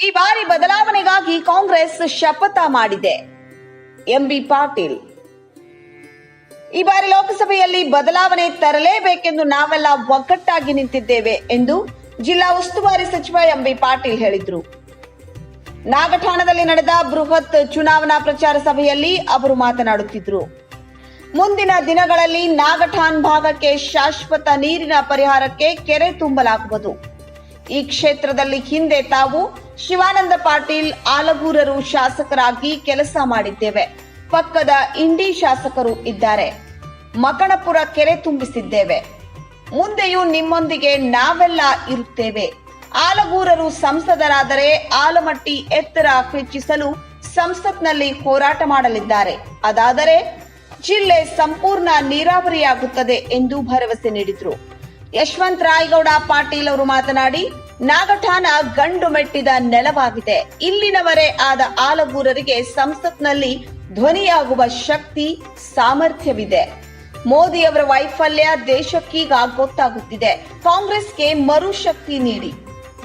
ಬದಲಾವಣೆಗಾಗಿ ಕಾಂಗ್ರೆಸ್ ಶಪಥ ಮಾಡಿದೆ. ಎಂಬಿ ಪಾಟೀಲ್. ಈ ಬಾರಿ ಲೋಕಸಭೆಯಲ್ಲಿ ಬದಲಾವಣೆ ತರಲೇಬೇಕೆಂದು ನಾವೆಲ್ಲ ಒಗ್ಗಟ್ಟಾಗಿ ನಿಂತಿದ್ದೇವೆ ಎಂದು ಜಿಲ್ಲಾ ಉಸ್ತುವಾರಿ ಸಚಿವ ಎಂಬಿ ಪಾಟೀಲ್ ಹೇಳಿದರು. ನಾಗಠಾಣದಲ್ಲಿ ನಡೆದ ಬೃಹತ್ ಚುನಾವಣಾ ಪ್ರಚಾರ ಸಭೆಯಲ್ಲಿ ಅವರು ಮಾತನಾಡುತ್ತಿದ್ರು. ಮುಂದಿನ ದಿನಗಳಲ್ಲಿ ನಾಗಠಾಣ್ ಭಾಗಕ್ಕೆ ಶಾಶ್ವತ ನೀರಿನ ಪರಿಹಾರಕ್ಕೆ ಕೆರೆ ತುಂಬಲಾಗುವುದು. ಈ ಕ್ಷೇತ್ರದಲ್ಲಿ ಹಿಂದೆ ತಾವು ಶಿವಾನಂದ ಪಾಟೀಲ್ ಆಲಗೂರರು ಶಾಸಕರಾಗಿ ಕೆಲಸ ಮಾಡಿದ್ದೇವೆ. ಪಕ್ಕದ ಇಂಡಿ ಶಾಸಕರು ಇದ್ದಾರೆ. ಮಕಣಪುರ ಕೆರೆ ತುಂಬಿಸಿದ್ದೇವೆ. ಮುಂದೆಯೂ ನಿಮ್ಮೊಂದಿಗೆ ನಾವೆಲ್ಲ ಇರುತ್ತೇವೆ. ಆಲಗೂರರು ಸಂಸದರಾದರೆ ಆಲಮಟ್ಟಿ ಎತ್ತರ ಹೆಚ್ಚಿಸಲು ಸಂಸತ್ನಲ್ಲಿ ಹೋರಾಟ ಮಾಡಲಿದ್ದಾರೆ. ಅದಾದರೆ ಜಿಲ್ಲೆ ಸಂಪೂರ್ಣ ನೀರಾವರಿಯಾಗುತ್ತದೆ ಎಂದು ಭರವಸೆ ನೀಡಿದರು. ಯಶವಂತ ರಾಯಗೌಡ ಪಾಟೀಲ್ ಅವರು ಮಾತನಾಡಿ ನಾಗಠಾಣ ಗಂಡು ಮೆಟ್ಟಿದ ನೆಲವಾಗಿದೆ. ಇಲ್ಲಿನವರೇ ಆದ ಆಲಗೂರರಿಗೆ ಸಂಸತ್ನಲ್ಲಿ ಧ್ವನಿಯಾಗುವ ಶಕ್ತಿ, ಸಾಮರ್ಥ್ಯವಿದೆ. ಮೋದಿಯವರ ವೈಫಲ್ಯ ದೇಶಕ್ಕೀಗ ಗೊತ್ತಾಗುತ್ತಿದೆ. ಕಾಂಗ್ರೆಸ್ಗೆ ಮರುಶಕ್ತಿ ನೀಡಿ.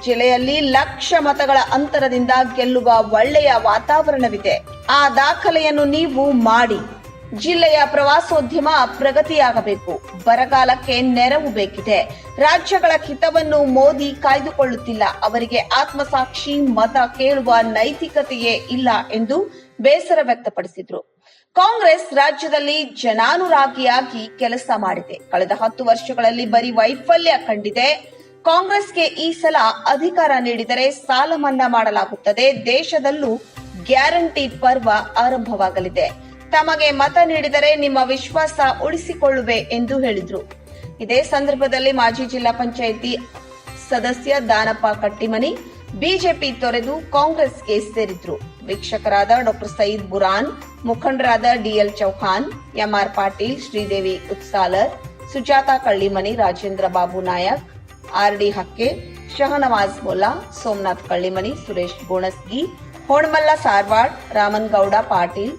ಜಿಲ್ಲೆಯಲ್ಲಿ ಲಕ್ಷ ಮತಗಳ ಅಂತರದಿಂದ ಗೆಲ್ಲುವ ಒಳ್ಳೆಯ ವಾತಾವರಣವಿದೆ. ಆ ದಾಖಲೆಯನ್ನು ನೀವು ಮಾಡಿ. ಜಿಲ್ಲೆಯ ಪ್ರವಾಸೋದ್ಯಮ ಪ್ರಗತಿಯಾಗಬೇಕು. ಬರಗಾಲಕ್ಕೆ ನೆರವು ಬೇಕಿದೆ. ರಾಜ್ಯಗಳ ಹಿತವನ್ನು ಮೋದಿ ಕಾಯ್ದುಕೊಳ್ಳುತ್ತಿಲ್ಲ. ಅವರಿಗೆ ಆತ್ಮಸಾಕ್ಷಿ, ಮತ ಕೇಳುವ ನೈತಿಕತೆಯೇ ಇಲ್ಲ ಎಂದು ಬೇಸರ ವ್ಯಕ್ತಪಡಿಸಿದರು. ಕಾಂಗ್ರೆಸ್ ರಾಜ್ಯದಲ್ಲಿ ಜನಾನುರಾಗಿಯಾಗಿ ಕೆಲಸ ಮಾಡಿದೆ. ಕಳೆದ ಹತ್ತು ವರ್ಷಗಳಲ್ಲಿ ಬರೀ ವೈಫಲ್ಯ ಕಂಡಿದೆ. ಕಾಂಗ್ರೆಸ್ಗೆ ಈ ಸಲ ಅಧಿಕಾರ ನೀಡಿದರೆ ಸಾಲ ಮನ್ನಾ ಮಾಡಲಾಗುತ್ತದೆ. ದೇಶದಲ್ಲೂ ಗ್ಯಾರಂಟಿ ಪರ್ವ ಆರಂಭವಾಗಲಿದೆ. ತಮಗೆ ಮತ ನೀಡಿದರೆ ನಿಮ್ಮ ವಿಶ್ವಾಸ ಉಳಿಸಿಕೊಳ್ಳುವೆ ಎಂದು ಹೇಳಿದರು. ಇದೇ ಸಂದರ್ಭದಲ್ಲಿ ಮಾಜಿ ಜಿಲ್ಲಾ ಪಂಚಾಯಿತಿ ಸದಸ್ಯ ದಾನಪ್ಪ ಕಟ್ಟಿಮನಿ, ಬಿಜೆಪಿ ತೊರೆದು ಕಾಂಗ್ರೆಸ್ಗೆ ಸೇರಿದ್ರು. ವೀಕ್ಷಕರಾದ ಡಾಕ್ಟರ್ ಸಯೀದ್ ಬುರಾನ್, ಮುಖಂಡರಾದ DL Chauhan MR Patil, Sridevi Utsalar, Sujata Kallimani, Rajendra Babu Nayak, RD Hakke, Shahnawaz Molla, Somanath Kallimani, Suresh Gonasgi, Honamalla Sarwad Ramangouda Patil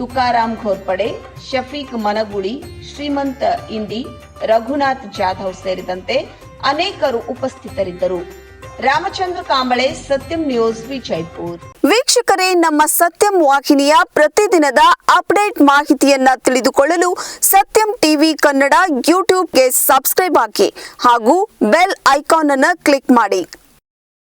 Tukaram Ghorpade Shafiq Managuli, Shrimant Indi, Raghunath Jadhav ಸೇರಿದಂತೆ ಅನೇಕರು ಉಪಸ್ಥಿತರಿದ್ದರು. ರಾಮಚಂದ್ರ ಕಾಂಬಳೆ, ಸತ್ಯಂ news, Vijayapura. ವೀಕ್ಷಕರೇ, ನಮ್ಮ ಸತ್ಯಂ ವಾಹಿನಿಯ ಪ್ರತಿದಿನದ update ಮಾಹಿತಿಯನ್ನ ತಿಳಿದುಕೊಳ್ಳಲು ಸತ್ಯಂ ಟಿವಿ ಕನ್ನಡ ಯೂಟ್ಯೂಬ್ಗೆ ಸಬ್ಸ್ಕ್ರೈಬ್ ಆಗಿ ಹಾಗೂ ಬೆಲ್ ಐಕಾನ್ ಅನ್ನು ಕ್ಲಿಕ್ ಮಾಡಿ.